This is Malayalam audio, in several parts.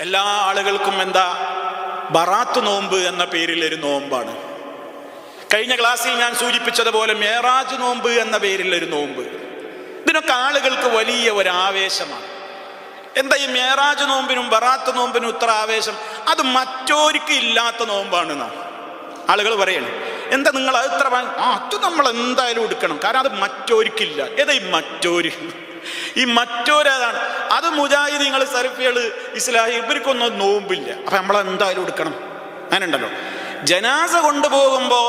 എല്ലാ ആളുകൾക്കും എന്താ? ബറാത്ത് നോമ്പ് എന്ന പേരിൽ ഒരു നോമ്പാണ്. കഴിഞ്ഞ ക്ലാസ്സിൽ ഞാൻ സൂചിപ്പിച്ചതുപോലെ മേറാജ് നോമ്പ് എന്ന പേരിൽ ഒരു നോമ്പ്. ഇതിനൊക്കെ ആളുകൾക്ക് വലിയ ഒരു ആവേശമാണ്. എന്താ ഈ മേറാജ് നോമ്പിനും ബറാത്ത് നോമ്പിനും ഇത്ര ആവേശം? അത് മറ്റോർക്ക് ഇല്ലാത്ത നോമ്പാണ് ആളുകൾ പറയണേ എന്താ നിങ്ങൾ അത് ഇത്ര ആ അത് നമ്മൾ എന്തായാലും എടുക്കണം. കാരണം അത് മറ്റോർക്കില്ല ഏതായി മറ്റോര്? ഈ മറ്റൊരതാണ്. അത് മുജാഹിദീങ്ങൾ സരഫികൾ ഇസ്ലാഹി ഇവർക്കൊന്നും നോമ്പില്ല. അപ്പൊ നമ്മൾ എന്തായാലും എടുക്കണം? അങ്ങനെ ഉണ്ടല്ലോ ജനാസ കൊണ്ടുപോകുമ്പോ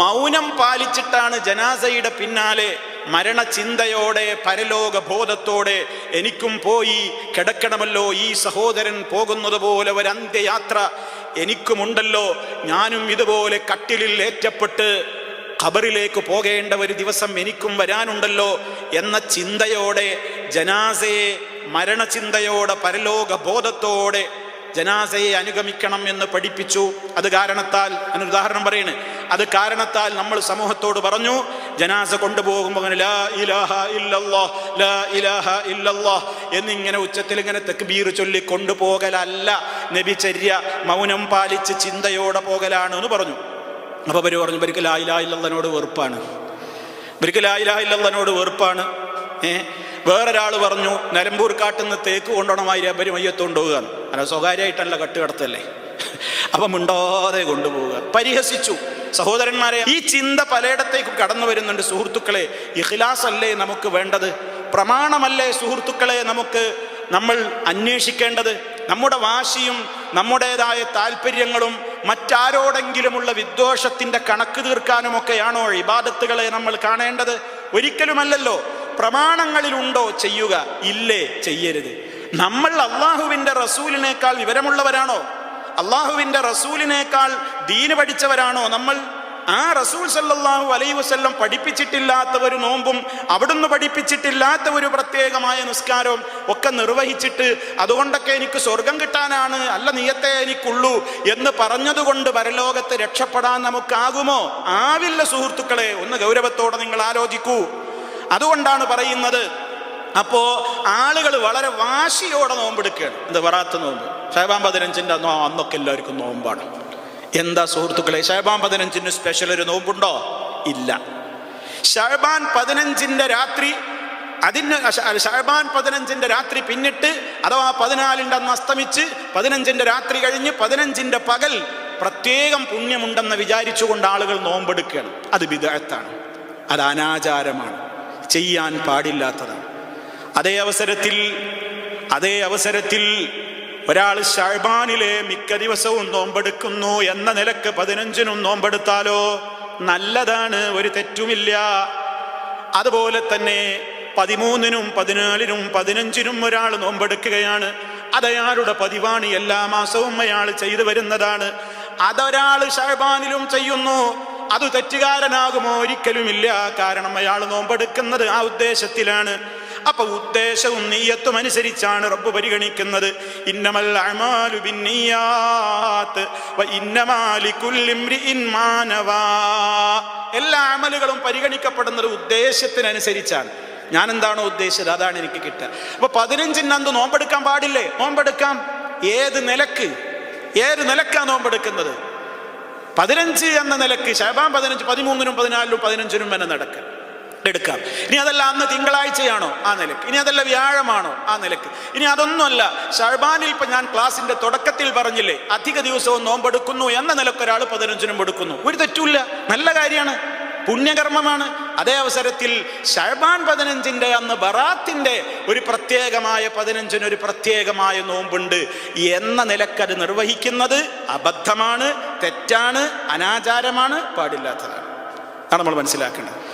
മൗനം പാലിച്ചിട്ടാണ് ജനാസയുടെ പിന്നാലെ മരണചിന്തയോടെ പരലോക ബോധത്തോടെ എനിക്കും പോയി കിടക്കണമല്ലോ ഈ സഹോദരൻ പോകുന്നത് പോലെ ഒരു അന്ത്യയാത്ര എനിക്കുമുണ്ടല്ലോ. ഞാനും ഇതുപോലെ കട്ടിലിൽ ഏറ്റപ്പെട്ട് ഖബറിലേക്ക് പോകേണ്ട ഒരു ദിവസം എനിക്കും വരാനുണ്ടല്ലോ എന്ന ചിന്തയോടെ ജനാസയെ മരണചിന്തയോടെ പരലോക ബോധത്തോടെ ജനാസയെ അനുഗമിക്കണം എന്ന് പഠിപ്പിച്ചു. അത് കാരണത്താൽ ഉദാഹരണം പറയണ്. അത് കാരണത്താൽ നമ്മൾ സമൂഹത്തോട് പറഞ്ഞു ജനാസ കൊണ്ടുപോകുമ്പോൾ അങ്ങനെ ലാ ഇലാഹ ഇല്ലല്ലാഹ് ലാ ഇലാഹ ഇല്ലല്ലാഹ് എന്നിങ്ങനെ ഉച്ചത്തിൽ ഇങ്ങനെ തെക്ബീർ ചൊല്ലി കൊണ്ടുപോകലല്ല. നബിചര്യ മൗനം പാലിച്ച് ചിന്തയോടെ പോകലാണ് എന്ന് പറഞ്ഞു. അപ്പൊ അവർ പറഞ്ഞു ഇവർക്ക് ലാ ഇലാഹ ഇല്ലല്ലാഹിനോട് വെറുപ്പാണ്. ഇവർക്ക് ലാ ഇലാഹ ഇല്ലല്ലാഹിനോട് വെറുപ്പാണ്. ഏ? വേറൊരാൾ പറഞ്ഞു നിലമ്പൂർ കാട്ടിൽ നിന്ന് തേക്ക് കൊണ്ടുപോകണമായി അവർ മയ്യത്ത് കൊണ്ടുപോകുക അല്ല സ്വകാര്യമായിട്ടല്ല കട്ട് കടത്തല്ലേ? അപ്പം മിണ്ടാതെ കൊണ്ടുപോവുക. പരിഹസിച്ചു. സഹോദരന്മാരെ ഈ ചിന്ത പലയിടത്തേക്കും കടന്നു വരുന്നുണ്ട് സുഹൃത്തുക്കളെ. ഇഖ്ലാസ് അല്ലേ നമുക്ക് വേണ്ടത്? പ്രമാണമല്ലേ സുഹൃത്തുക്കളെ നമുക്ക് നമ്മൾ അന്വേഷിക്കേണ്ടത്? നമ്മുടെ വാശിയും നമ്മുടേതായ താല്പര്യങ്ങളും മറ്റാരോടെങ്കിലുമുള്ള വിദ്വേഷത്തിന്റെ കണക്ക് തീർക്കാനുമൊക്കെയാണോ ഇബാദത്തുകളെ നമ്മൾ കാണേണ്ടത്? ഒരിക്കലുമല്ലല്ലോ. പ്രമാണങ്ങളിലുണ്ടോ ചെയ്യുക? ഇല്ലേ ചെയ്യരുത്. നമ്മൾ അള്ളാഹുവിന്റെ റസൂലിനേക്കാൾ വിവരമുള്ളവരാണോ? അള്ളാഹുവിന്റെ റസൂലിനേക്കാൾ ദീന് പഠിച്ചവരാണോ നമ്മൾ? ആ റസൂൽ സല്ലാഹു അലൈ വസ്ല്ലം പഠിപ്പിച്ചിട്ടില്ലാത്ത ഒരു നോമ്പും അവിടുന്ന് പഠിപ്പിച്ചിട്ടില്ലാത്ത ഒരു പ്രത്യേകമായ നിസ്കാരവും ഒക്കെ നിർവഹിച്ചിട്ട് അതുകൊണ്ടൊക്കെ എനിക്ക് സ്വർഗം കിട്ടാനാണ് അല്ല നീയത്തെ എനിക്കുള്ളൂ എന്ന് പറഞ്ഞതുകൊണ്ട് പരലോകത്ത് രക്ഷപ്പെടാൻ നമുക്കാകുമോ? ആവില്ല സുഹൃത്തുക്കളെ ഒന്ന് ഗൗരവത്തോടെ നിങ്ങൾ ആലോചിക്കൂ. അതുകൊണ്ടാണ് പറയുന്നത് അപ്പോ ആളുകൾ വളരെ വാശിയോടെ നോമ്പെടുക്കുകയാണ്. എന്ത് വറാത്ത നോമ്പ്? ഷഹബാൻ പതിനഞ്ചിന്റെ അന്നോ അന്നൊക്കെ എല്ലാവർക്കും നോമ്പാണ്. എന്താ സുഹൃത്തുക്കളെ? ഷഹബാൻ പതിനഞ്ചിന് സ്പെഷ്യൽ ഒരു നോമ്പുണ്ടോ? ഇല്ല. ഷഹബാൻ പതിനഞ്ചിന്റെ രാത്രി അതിന് ഷഹബാൻ പതിനഞ്ചിന്റെ രാത്രി പിന്നിട്ട് അഥവാ പതിനാലിന്റെ അന്ന് അസ്തമിച്ച് പതിനഞ്ചിന്റെ രാത്രി കഴിഞ്ഞ് പതിനഞ്ചിന്റെ പകൽ പ്രത്യേകം പുണ്യമുണ്ടെന്ന് വിചാരിച്ചുകൊണ്ട് ആളുകൾ നോമ്പെടുക്കുകയാണ്. അത് വിദഗ്ധാണ് അത് അനാചാരമാണ്. ചെയ്യാൻ പാടില്ലാത്തതാണ്. അതേ അവസരത്തിൽ അതേ അവസരത്തിൽ ഒരാൾ ഷാഴ്ബാനിലെ മിക്ക ദിവസവും നോമ്പെടുക്കുന്നു എന്ന നിലയ്ക്ക് പതിനഞ്ചിനും നോമ്പെടുത്താലോ? നല്ലതാണ് ഒരു തെറ്റുമില്ല. അതുപോലെ തന്നെ പതിമൂന്നിനും പതിനാലിനും പതിനഞ്ചിനും ഒരാൾ നോമ്പെടുക്കുകയാണ്. അതയാളുടെ പതിവാണ്? എല്ലാ മാസവും അയാൾ ചെയ്തു വരുന്നതാണ്. അതൊരാൾ ഷഹബാനിലും ചെയ്യുന്നു. അത് തെറ്റുകാരനാകുമോ? ഒരിക്കലുമില്ല. കാരണം അയാൾ നോമ്പെടുക്കുന്നത് ആ ഉദ്ദേശത്തിലാണ്. അപ്പൊ ഉദ്ദേശവും നീയത്തും അനുസരിച്ചാണ് റബ്ബ് പരിഗണിക്കുന്നത്. ഇന്നമൽ അമാലു ബിന്നിയാത്ത് എല്ലാ അമലുകളും പരിഗണിക്കപ്പെടുന്നത് ഉദ്ദേശത്തിനനുസരിച്ചാണ്. ഞാൻ എന്താണോ ഉദ്ദേശിച്ചത്? അതാണ് എനിക്ക് കിട്ടുക. അപ്പൊ പതിനഞ്ചിന് അന്ന് നോമ്പെടുക്കാൻ പാടില്ലേ? നോമ്പെടുക്കാം. ഏത് നിലയ്ക്ക്? ഏത് നിലക്കാണ് നോമ്പെടുക്കുന്നത്? പതിനഞ്ച് എന്ന നിലയ്ക്ക് ശബാൻ പതിനഞ്ച് പതിമൂന്നിനും പതിനാലിനും പതിനഞ്ചിനും വരെ നടക്കുക എടുക്കാം. ഇനി അതല്ല അന്ന് തിങ്കളാഴ്ചയാണോ? ആ നിലയ്ക്ക്. ഇനി അതല്ല വ്യാഴമാണോ? ആ നിലയ്ക്ക്. ഇനി അതൊന്നുമല്ല. ഷർബാനിൽ ഇപ്പൊ ഞാൻ ക്ലാസിന്റെ തുടക്കത്തിൽ പറഞ്ഞില്ലേ അധിക ദിവസവും നോമ്പെടുക്കുന്നു എന്ന നിലയ്ക്ക് ഒരാൾ പതിനഞ്ചിനും എടുക്കുന്നു. ഒരു തെറ്റുമില്ല. നല്ല കാര്യമാണ്. പുണ്യകർമ്മമാണ്. അതേ അവസരത്തിൽ ഷർബാൻ പതിനഞ്ചിന്റെ അന്ന് ബറാത്തിന്റെ ഒരു പ്രത്യേകമായ പതിനഞ്ചിന് ഒരു പ്രത്യേകമായ നോമ്പുണ്ട് എന്ന നിലക്കത് നിർവഹിക്കുന്നത് അബദ്ധമാണ് തെറ്റാണ് അനാചാരമാണ് പാടില്ലാത്തതാണ്. അതാണ് നമ്മൾ മനസ്സിലാക്കേണ്ടത്.